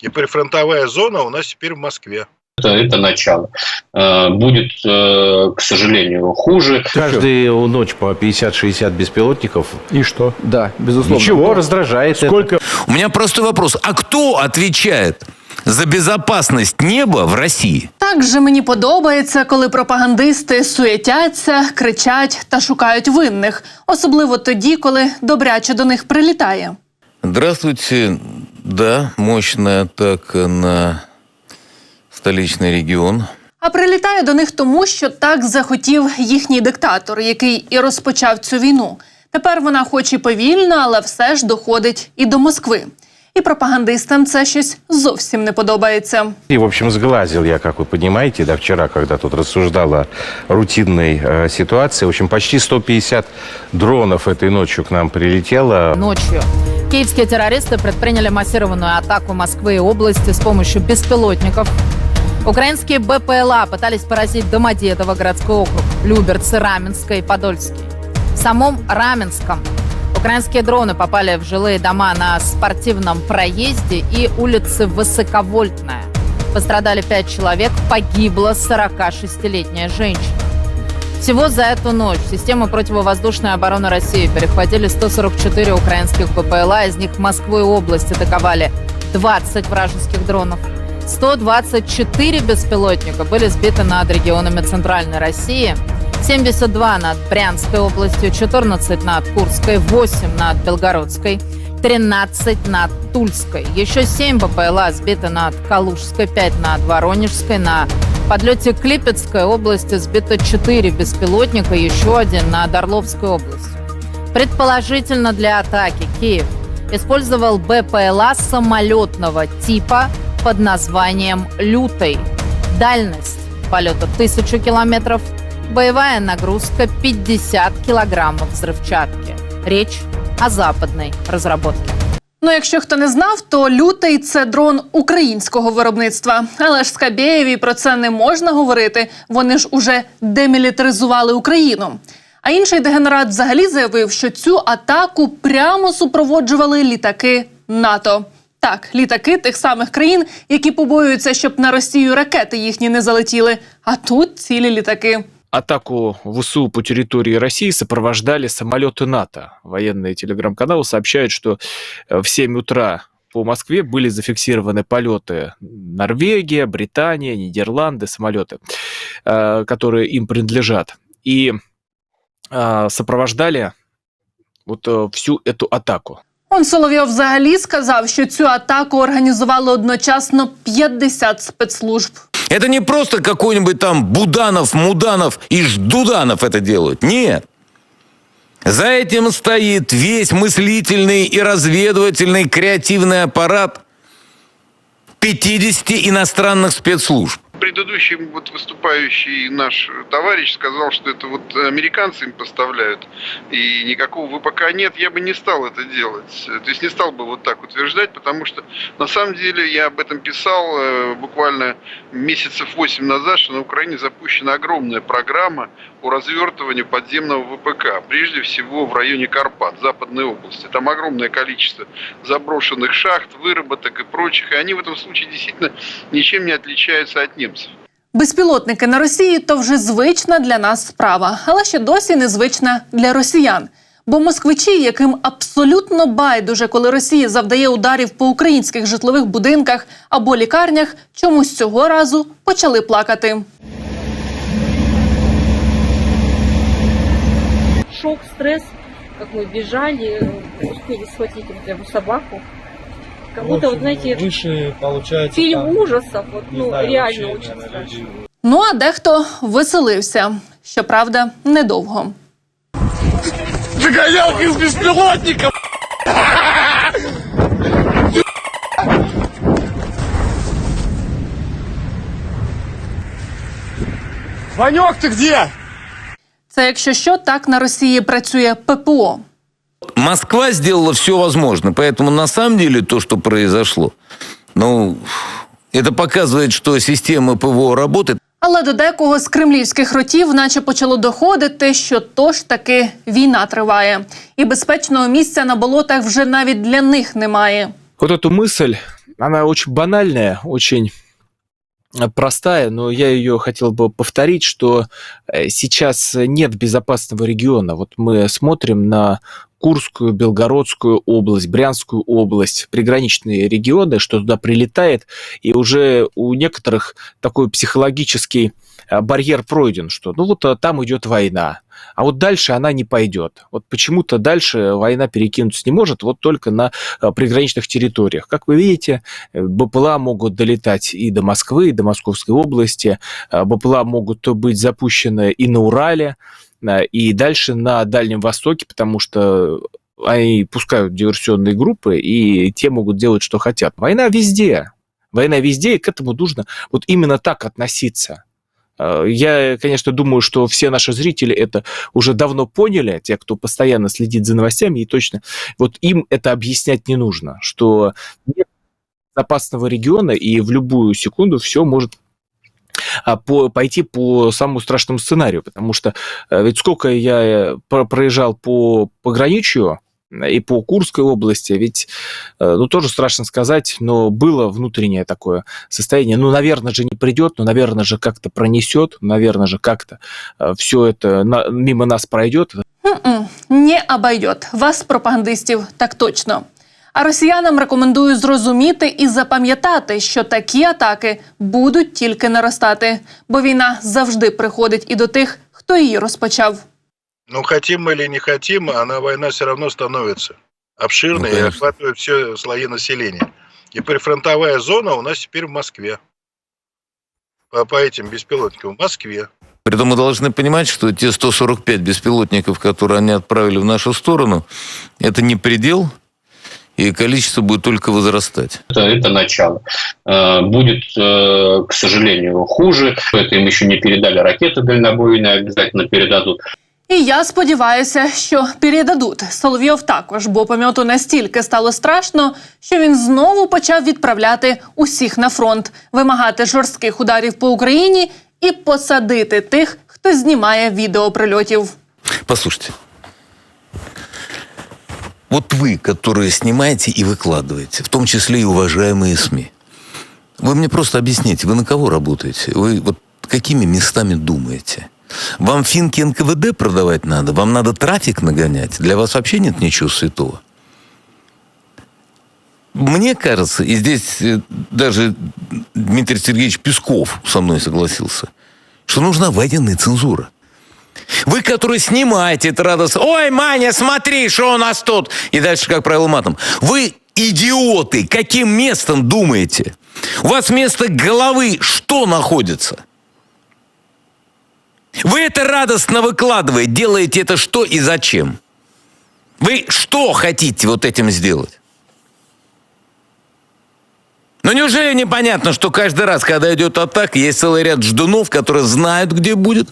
И прифронтовая зона у нас теперь в Москве. Это, это начало. Э, Будет, э, к сожалению, хуже. Каждую ночь по 50-60 беспилотников. И что? Да, безусловно. Ничего, раздражает. это. Сколько У меня простой вопрос. А кто отвечает за безопасность неба в России? Так же мені подобається, коли пропагандисти суетяться, кричать та шукають винних, особливо тоді, коли добряче до них прилітає. Здравствуйте. Да, мощная атака на столичный регион. А прилітає до них тому, що так захотів їхній диктатор, який і розпочав цю війну. Тепер вона, хоч і повільно, але все ж доходить і до Москви. І пропагандистам це щось зовсім не подобається. И, в общем, сглазил я, как вы понимаете, да, вчера, когда тут рассуждал о рутинной э, ситуации. В общем, почти 150 дронов этой ночью к нам прилетело. Ночью Киевские терористы предприняли массированную атаку Москвы и области с помощью беспилотников. Украинские БПЛА пытались поразить Домодедово, городской округ, Люберцы, Раменское и Подольский. В самом Раменском украинские дроны попали в жилые дома на спортивном проезде и улице Высоковольтная. Пострадали пять человек, погибла 46-летняя женщина. Всего за эту ночь в противовоздушной обороны России перехватили 144 украинских БПЛА, из них Москву и область атаковали 20 вражеских дронов. 124 беспилотника были сбиты над регионами Центральной России, 72 над Брянской областью, 14 над Курской, 8 над Белгородской, 13 над Тульской. Еще 7 БПЛА сбиты над Калужской, 5 над Воронежской, на подлете к Липецкой области сбито 4 беспилотника, еще один над Орловской областью. Предположительно для атаки Киев использовал БПЛА самолетного типа под названием «Лютый». Дальность полета 1000 километров, боевая нагрузка 50 килограммов взрывчатки. Речь о западной разработке. Ну, якщо хто не знав, то лютий це дрон українського виробництва. Але ж Скабєєві про це не можна говорити. Вони ж уже демілітаризували Україну. А інший дегенерат взагалі заявив, що цю атаку прямо супроводжували літаки НАТО. Так, літаки тих самих країн, які побоюються, щоб на Росію ракети їхні не залетіли. А тут цілі літаки. Атаку ВСУ по территории России сопровождали самолеты НАТО. Военные телеграм-каналы сообщают, что э, в 7 утра по Москве были зафиксированы полеты Норвегия, Британия, Нидерланды, самолеты, э, которые им принадлежат. И э, сопровождали вот всю эту атаку. Он Соловйов взагалі сказав, що цю атаку організували одночасно 50 спецслужб. Это не просто какой-нибудь там Буданов, Муданов и Ждуданов это делают. Нет. За этим стоит весь мыслительный и разведывательный креативный аппарат 50 иностранных спецслужб. Предыдущий вот выступающий наш товарищ сказал, что это вот американцы им поставляют, и никакого ВПК нет, я бы не стал это делать. То есть не стал бы вот так утверждать, потому что на самом деле я об этом писал э, буквально месяцев 8 назад, что на Украине запущена огромная программа по развертыванию подземного ВПК, прежде всего в районе Карпат, Западной области. Там огромное количество заброшенных шахт, выработок и прочих, и они в этом случае действительно ничем не отличаются от немцев. Безпілотники на Росії то вже звична для нас справа, але ще досі незвична для росіян. Бо москвичі, яким абсолютно байдуже, коли Росія завдає ударів по українських житлових будинках або лікарнях, чомусь цього разу почали плакати. шок, стресс, как мы бежали, успели схватить вот собаку. Как будто, вот, знаете, выше получается. фильм там, ужасов, вот, ну, знаю, реально вообще, очень наверное, страшно. Ну а дехто веселився. Щоправда, недовго. Загонялки с беспилотником! Ванек, ты где? Це якщо що, так на Росії працює ППО. Москва сделала все возможное, поэтому на самом деле то, что произошло, ну, это показывает, что система ПВО работает. Але до декого з кремлівських ротів, наче почало доходити, що то ж таки війна триває, і безпечного місця на болотах вже навіть для них немає. Вот эту мысль она очень банальная, очень э, простая, но я ее хотел бы повторить, что э, сейчас нет безопасного региона. Вот мы смотрим на Курскую, Белгородскую область, Брянскую область, приграничные регионы, что туда прилетает, и уже у некоторых такой психологический а, барьер пройден, что ну вот а, там идет война, а вот дальше она не пойдет. Вот почему-то дальше война перекинуться не может, вот только на а, приграничных территориях. Как вы видите, э, БПЛА могут долетать и до Москвы, и до Московской области, БПЛА могут быть запущены и на Урале, и дальше на Дальнем Востоке, потому что они пускают диверсионные группы, и те могут делать, что хотят. Война везде. Война везде, и к этому нужно вот именно так относиться. А, я, конечно, думаю, что все наши зрители это уже давно поняли, те, кто постоянно следит за новостями, и точно вот им это объяснять не нужно, что нет безопасного региона, и в любую секунду все может а, по, пойти по самому страшному сценарию, потому что э, ведь сколько я э, проезжал по пограничью, и по Курской области, ведь, э, ну, тоже страшно сказать, но было внутреннее такое состояние. Ну, наверное же не придет, но, наверное же как-то пронесет, наверное же как-то все это мимо нас пройдет. М-м, не обойдет. Вас, пропагандистів, так точно. А росіянам рекомендую зрозуміти і запам'ятати, що такі атаки будуть тільки наростати, бо війна завжди приходить і до тих, хто її розпочав. Ну, хотим мы или не хотим, она война все равно становится обширной Ну, и конечно. охватывает все слои населения. И прифронтовая зона у нас теперь в Москве. По, по этим беспилотникам в Москве. Притом мы должны понимать, что те 145 беспилотников, которые они отправили в нашу сторону, это не предел, и количество будет только возрастать. Это, это начало. Э, Будет, э, к сожалению, хуже. Это им еще не передали ракеты дальнобойные, обязательно передадут. І я сподіваюся, що передадуть. Соловйов також, бо польоту настільки стало страшно, що він знову почав відправляти усіх на фронт, вимагати жорстких ударів по Україні і посадити тих, хто знімає відео прильотів. Послушайте. Вот вы, которые снимаете и выкладываете, в том числе и уважаемые СМИ, вы мне просто объясните, вы на кого работаете? Вы вот какими местами думаете? Вам финки НКВД продавать надо? Вам надо трафик нагонять? Для вас вообще нет ничего святого? Мне кажется, и здесь э, даже Дмитрий Сергеевич Песков со мной согласился, что нужна военная цензура. Вы, которые снимаете это радостно. Ой, Маня, смотри, что у нас тут. И дальше, как правило, матом. Вы идиоты. Каким местом думаете? У вас вместо головы что находится? Вы это радостно выкладываете. Делаете это что и зачем? Вы что хотите вот этим сделать? Но неужели непонятно, что каждый раз, когда идет атака, есть целый ряд ждунов, которые знают, где будет,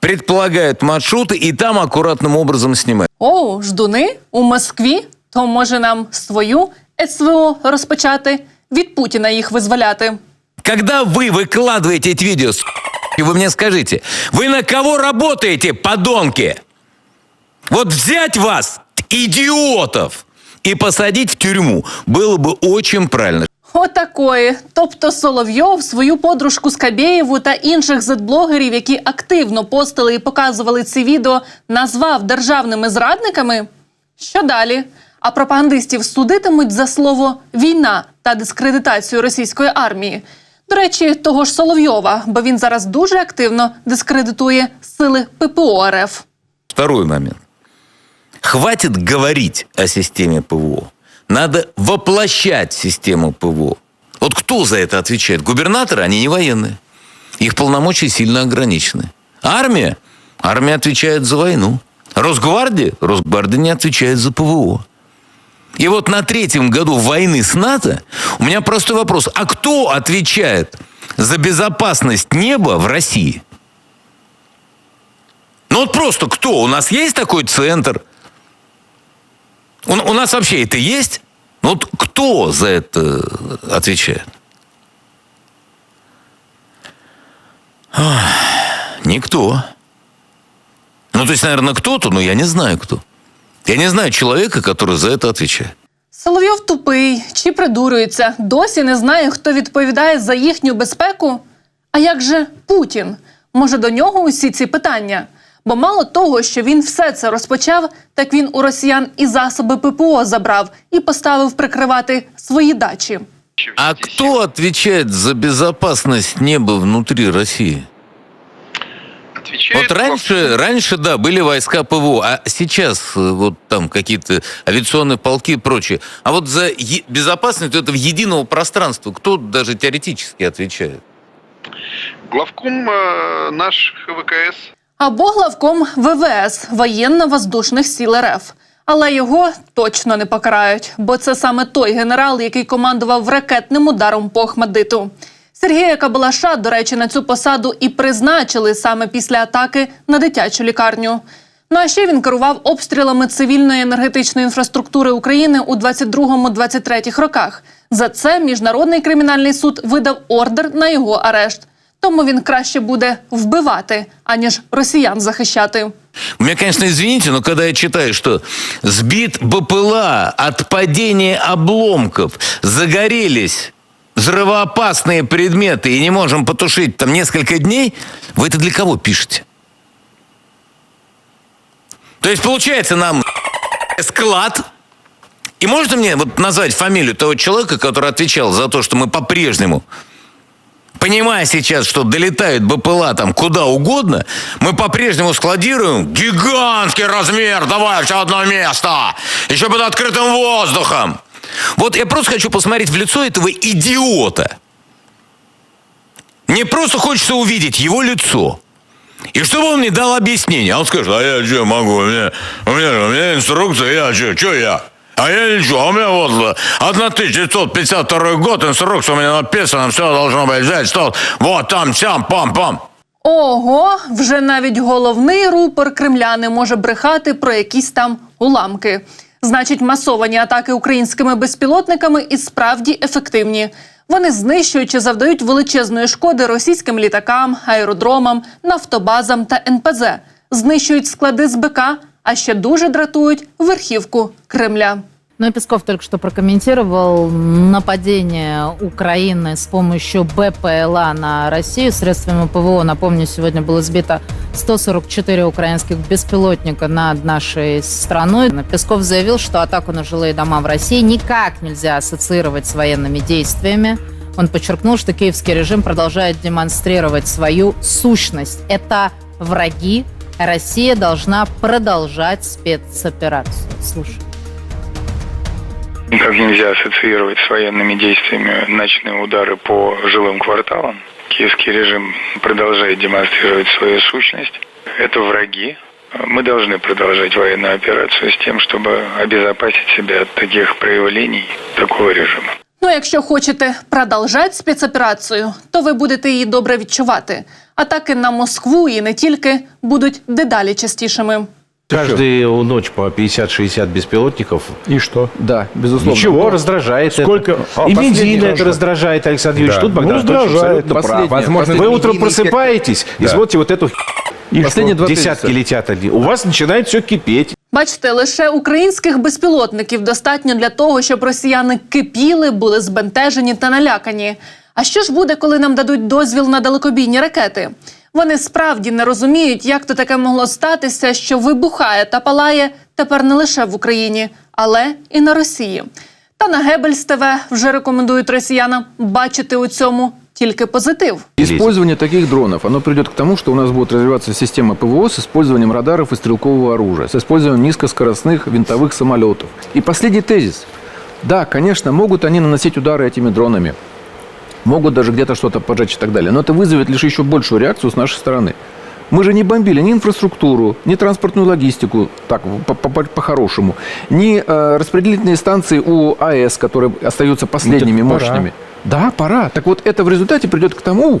предполагают маршруты и там аккуратным образом снимают. О, ждуни у Москві? То може нам свою СВО розпочати? Від Путіна їх визволяти. Когда вы выкладываете эти видео, с***, и вы мне скажите, вы на кого работаете, подонки? Вот взять вас, идиотов, и посадить в тюрьму было бы очень правильно. Отакої. Тобто Соловйов свою подружку Скабєєву та інших зетблогерів, які активно постили і показували ці відео, назвав державними зрадниками. Що далі? А пропагандистів судитимуть за слово війна та дискредитацію російської армії. До речі, того ж Соловйова, бо він зараз дуже активно дискредитує сили ППО РФ. Второй момент. Хватит говорить о системе ПВО. Надо воплощать систему ПВО. Вот кто за это отвечает? Губернаторы, они не военные. Их полномочия сильно ограничены. Армия? Армия отвечает за войну. Росгвардия? Росгвардия не отвечает за ПВО. И вот на третьем году войны с НАТО у меня простой вопрос. А кто отвечает за безопасность неба в России? Ну вот просто кто? У нас есть такой центр? У, у нас вообще это есть? Ну вот кто за это отвечает? Ах, никто. Ну, то есть, наверное, кто-то, но я не знаю кто. Я не знаю человека, который за это отвечает. Соловйов тупий чи придурюється, досі не знає, хто відповідає за їхню безпеку. А як же Путін? Може, до нього усі ці питання? Бо мало того, що він все це розпочав, так він у росіян і засоби ППО забрав і поставив прикривати свої дачі. А кто отвечает за безопасность неба внутри России? Отвечает Вот раньше, раньше, да, были войска ПВО, а сейчас э, вот там какие-то авиационные полки и прочее. А вот за е- безопасность этого единого пространства кто даже теоретически отвечает? главком э, наш ХВКС. Або главком ВВС воєнно-воздушних сил РФ. Але його точно не покарають, бо це саме той генерал, який командував ракетним ударом по Охмадиту. Сергія Кабалаша, до речі, на цю посаду і призначили саме після атаки на дитячу лікарню. Ну а ще він керував обстрілами цивільної енергетичної інфраструктури України у 22-23 роках. За це міжнародний кримінальний суд видав ордер на його арешт. Тому він краще буде вбивати, аніж росіян захищати. У меня, конечно, извините, но когда я читаю, что сбит БПЛА от падения обломков, загорелись взрывоопасные предметы и не можем потушить там несколько дней, вы это для кого пишете? То есть, получается, нам склад и можно мне вот назвать фамилию того человека, который отвечал за то, что мы по-прежнему понимая сейчас, что долетают БПЛА там куда угодно, мы по-прежнему складируем гигантский размер, давай все одно место, еще под открытым воздухом. Вот я просто хочу посмотреть в лицо этого идиота. Мне просто хочется увидеть его лицо. И чтобы он мне дал объяснение. А он скажет, а я что могу? У меня, у меня, у меня инструкция, я что, что я? А я ничего, а у меня вот 1952 год, инструкция у меня написана, все должно быть взять, что вот там, сям, пам-пам. Ого, вже навіть головний рупор Кремля не може брехати про якісь там уламки. Значить, масовані атаки українськими безпілотниками і справді ефективні. Вони знищують чи завдають величезної шкоди російським літакам, аеродромам, нафтобазам та НПЗ, знищують склади з БК, а ще дуже дратують верхівку Кремля. Ну и Песков только что прокомментировал нападение Украины с помощью БПЛА на Россию средствами ПВО. Напомню, сегодня было сбито 144 украинских беспилотника над нашей страной. Песков заявил, что атаку на жилые дома в России никак нельзя ассоциировать с военными действиями. Он подчеркнул, что киевский режим продолжает демонстрировать свою сущность. Это враги. Россия должна продолжать спецоперацию. Слушай. Никак нельзя ассоциировать с военными действиями ночные удары по жилым кварталам. Киевский режим продолжает демонстрировать свою сущность. Это враги. Мы должны продолжать военную операцию с тем, чтобы обезопасить себя от таких проявлений такого режима. Ну, якщо хочете продовжати спецоперацію, то ви будете її добре відчувати. Атаки на Москву і не тільки будуть дедалі частішими. Каждую ночь по 50-60 беспилотников. И что? Да, безусловно. Ничего, раздражает Сколько? это. А, и последний бензин это раз. раздражает, Александр Юрьевич. Да. Тут Богдан Ну, Анатольевич раздражает. абсолютно прав. Последнее, Возможно, вы последние утром просыпаетесь и смотрите вот эту И Последние что? два десятки летят. один. У вас начинает все кипеть. Бачите, лише українських безпілотників достатньо для того, щоб росіяни кипіли, були збентежені та налякані. А що ж буде, коли нам дадуть дозвіл на далекобійні ракети? Вони справді не розуміють, як то таке могло статися, що вибухає та палає тепер не лише в Україні, але і на Росії. Та на Гебельс ТВ вже рекомендують росіянам бачити у цьому тільки позитив. Использование таких дронов, оно придет к тому, что у нас будет развиваться система ПВО с использованием радаров и стрелкового оружия, с использованием низкоскоростных винтовых самолетов. И последний тезис. Да, конечно, могут они наносить удары этими дронами. Могут даже где-то что-то поджечь и так далее. Но это вызовет лишь еще большую реакцию с нашей стороны. Мы же не бомбили ни инфраструктуру, ни транспортную логистику, так, по- по- по-хорошему, ни э, распределительные станции у АЭС, которые остаются последними Ну, так пора. мощными. Да, пора. Так вот, это в результате придет к тому,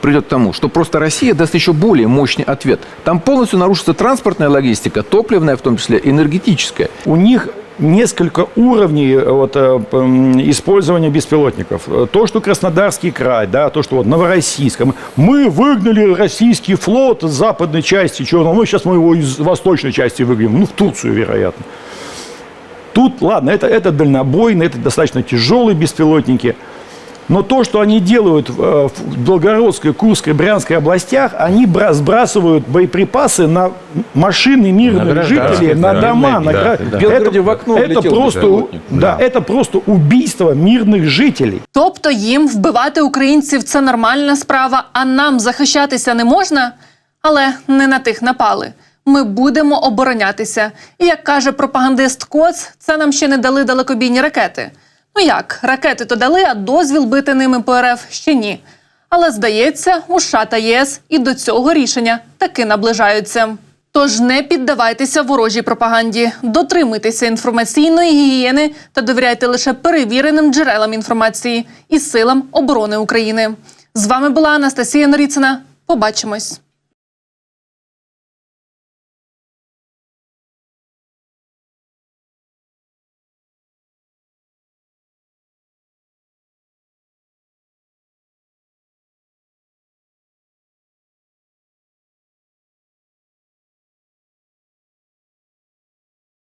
придет к тому, что просто Россия даст еще более мощный ответ. Там полностью нарушится транспортная логистика, топливная в том числе, энергетическая. У них несколько уровней э, вот, э, использования беспилотников. Э, То, что Краснодарский край, да, то, что вот Новороссийск. Мы- выгнали российский флот из западной части Черного моря, сейчас мы его из восточной части выгоним, ну, в Турцию, вероятно. Тут, ладно, это, это дальнобойные, это достаточно тяжелые беспилотники. Но то, что они делают э, в Белгородской, Курской, Брянской областях, они бра- сбрасывают боеприпасы на машины мирных На гражданских, жителей, на да. дома. на Да, гра- да. В Белгороде в окно это влетел просто, беспилотник. да, это просто убийство мирных жителей. Тобто їм вбивати українців це нормальна справа, а нам захищатися не можна? Але не на тих напали. Ми будемо оборонятися. І як каже пропагандист Коц, це нам ще не дали далекобійні ракети. Ну як, ракети то дали, а дозвіл бити ними по РФ ще ні. Але здається, у США та ЄС і до цього рішення таки наближаються. Тож не піддавайтеся ворожій пропаганді, дотримуйтеся інформаційної гігієни та довіряйте лише перевіреним джерелам інформації і силам оборони України. З вами була Анастасія Норіцина. Побачимось.